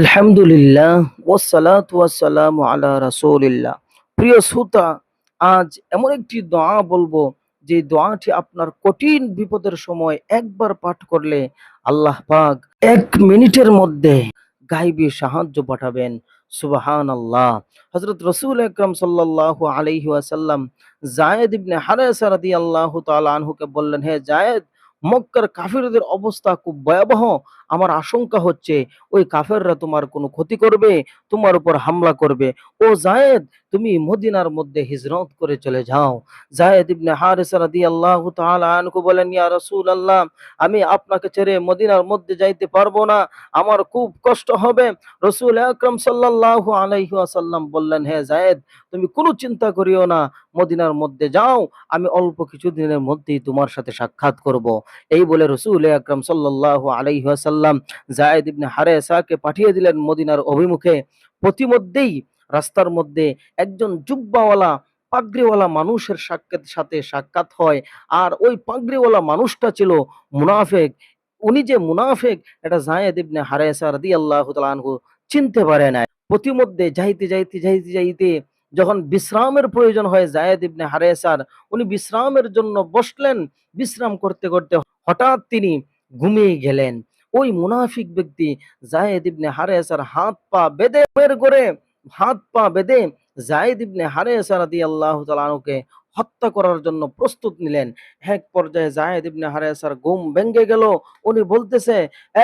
আলহামদুলিল্লাহ প্রিয় শ্রোতা, আজ এমন একটি দোয়া বলব, যে দোয়াটি আপনার কঠিন বিপদের সময় একবার পাঠ করলে আল্লাহ পাক এক মিনিটের মধ্যে সাহায্য পাঠাবেন। সুবাহান আল্লাহ হজরত রসুল আকরম সাল্লাহ আলাইহি ওয়াসাল্লাম জায়েদ ইবনে তাআলা আনহুকে বললেন, হে জায়েদ মক্কার কাফিরদের অবস্থা খুব ভয়াবহ। আমার আশঙ্কা হচ্ছে ওই কাফেররা তোমার কোনো ক্ষতি করবে, তোমার উপর হামলা করবে। ও জায়েদ, তুমি মদিনার মধ্যে হিজরত করে চলে যাও। জায়েদ ইবনে হারিসা রাদিয়াল্লাহু তাআলা বলেন, ইয়া রাসূলুল্লাহ, আমি আপনাকে ছেড়ে মদিনার মধ্যে যাইতে পারব না। আমার খুব কষ্ট হবে। রাসূল আকরাম সাল্লাল্লাহু আলাইহি ওয়াসাল্লাম বললেন, হে জায়েদ, তুমি কোনো চিন্তা করিও না। মদিনার মধ্যে যাও, আমি অল্প কিছু দিনের মধ্যেই তোমার সাথে সাক্ষাৎ করব। এই বলে রসুল আকরাম সাল্লাল্লাহু আলাইহি ওয়াসাল্লাম জায়েদ ইবনে হারেসাকে পাঠিয়ে দিলেন মদিনার অভিমুখে। প্রতিমধ্যেই রাস্তার মধ্যে একজন জুব্বাওয়ালা, পাগড়িওয়ালা মানুষের সাক্ষাৎ, সাথে সাক্ষাৎ হয়। আর ওই পাগড়িওয়ালা মানুষটা ছিল মুনাফেক। উনি যে মুনাফেক, এটা জায়েদ ইবনে হারেসা রাদিয়াল্লাহু তাআলা আনহু চিনতে পারে না প্রতিমধ্যে যাইতে যাইতে যাইতে যাইতে যখন বিশ্রামের প্রয়োজন হয় জায়েদ ইবনে হারেসার, উনি বিশ্রামের জন্য বসলেন। বিশ্রাম করতে করতে হঠাৎ তিনি ঘুমিয়ে গেলেন। ওই মুনাফিক ব্যক্তি জায়েদ ইবনে হারেসার হাত পা বেঁধে বের করে, হাত পা বেঁধে জায়েদ ইবনে হারেসা আল্লাহ আনহুকে হত্যা করার জন্য প্রস্তুত নিলেন। এক পর্যায়ে জায়েদ ইবনে হারেসার ঘুম ভেঙে গেল। উনি বলতেছে,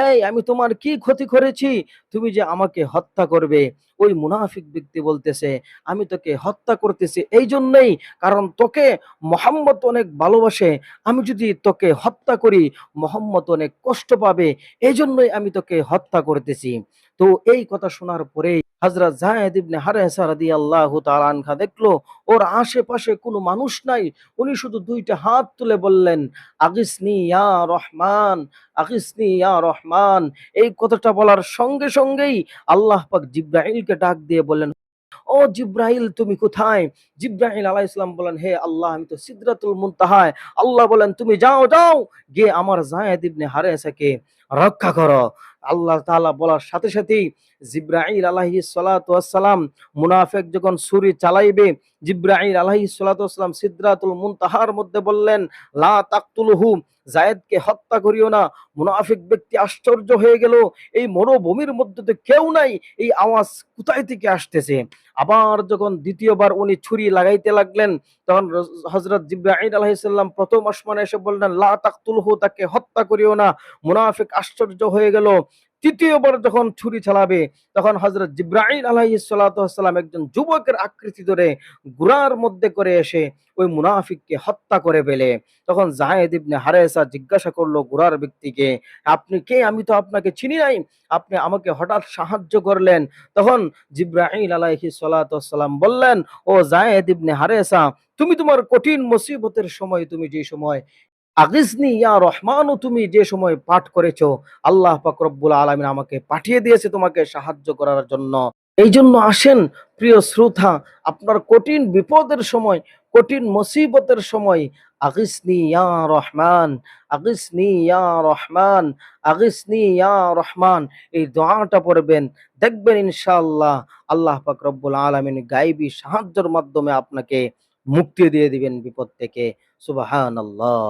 এই, আমি তোমার কি ক্ষতি করেছি? তুমি যে আমাকে হত্যা করবে। ওই মুনাফিক ব্যক্তি বলতেছে, আমি তোকে হত্যা করতেছি এই জন্যই, কারণ তোকে মোহাম্মদ অনেক ভালোবাসে। আমি যদি তোকে হত্যা করি, মোহাম্মদ অনেক কষ্ট পাবে। এই জন্যই আমি তোকে হত্যা করতেছি। তো এই কথা শোনার পরেই হাজরা যায়েদ ইবনে হারেসা রাদিয়াল্লাহু তাআলা আনহা দেখল, ওর আশেপাশে কোনো মানুষ নাই। উনি শুধু দুইটা হাত তুলে বললেন আগিসনি ইয়া রহমান আগিসনি ইয়া রহমান। এই কথাটা বলার সঙ্গে সঙ্গেই আল্লাহ পাক জিব্রাইলকে ডাক দিয়ে বললেন, ও জিব্রাইল, তুমি কোথায়? জিব্রাইল আলাইহিস সালাম বলেন, হে আল্লাহ, আমি তো সিদরাতুল মুনতাহায়। আল্লাহ বলেন, তুমি যাও যাও, গিয়ে আমার যায়েদ ইবনে হারেসাকে রক্ষা করো। আল্লাহ তাআলা বলার সাথে সাথেই জিব্রাইল আলাইহিস সালাতু ওয়াসসালাম মুনাফিক যখন ছুরি চালাইবে জিব্রাইল আলাইহিস সালাতু ওয়াসসালাম সিদরাতুল মুনতাহার মধ্যে বললেন, লা তাকতুলহু, জায়েদকে হত্যা করিও না। মুনাফিক ব্যক্তি আশ্চর্য হয়ে গেল। এই মরুভূমির মধ্যে তো কেউ নাই। এই আওয়াজ কোথায় থেকে আসতেছে? আবার যখন দ্বিতীয়বার উনি ছুরি লাগাইতে লাগলেন, তখন হজরত জিব্রাহিম আলাইসাল্লাম প্রথম আসমানে এসে বললেন, লা তাকতুলহু, তাকে হত্যা করিও না। মুনাফিক আশ্চর্য হয়ে গেল। তৃতীয়বার যখন ছুরি চালাবে, তখন হজরত জিব্রাহিম আলাইসাল্লাম একজন যুবকের আকৃতি ধরে গুড়ার মধ্যে করে এসে ওই মুনাফিককে হত্যা করে ফেলে। তখন জাহেদ ইবনে হারেসা জিজ্ঞাসা করল গুড়ার ব্যক্তিকে, আপনি কে? আমি তো আপনাকে চিনি নাই। আপনি আমাকে হঠাৎ সাহায্য করলেন। তখন জিব্রাহিম আলাইহি সালাম বললেন, ও জায়েদ ইবনে হারেসা, তুমি তোমার কঠিন মুসিবতের সময়, তুমি যে সময় আগিজনি, ইয়া রহমানও তুমি যে সময় পাঠ করেছ, আল্লাহ পাক রব্বুল আলামিন আমাকে পাঠিয়ে দিয়েছে তোমাকে সাহায্য করার জন্য। এই জন্য আসেন, প্রিয় শ্রোতা, আপনার কঠিন বিপদের সময়, কঠিন মুসিবতের সময় আগিসনি ইয়া রহমান আগিসনি ইয়া রহমান আগিসনি ইয়া রহমান, এই দোয়াটা পড়বেন, দেখবেন ইনশাআল্লাহ আল্লাহ পাক রব্বুল আলামিন গায়বী সাহায্যের মাধ্যমে আপনাকে মুক্তি দিয়ে দিবেন বিপদ থেকে। সুবহানাল্লাহ।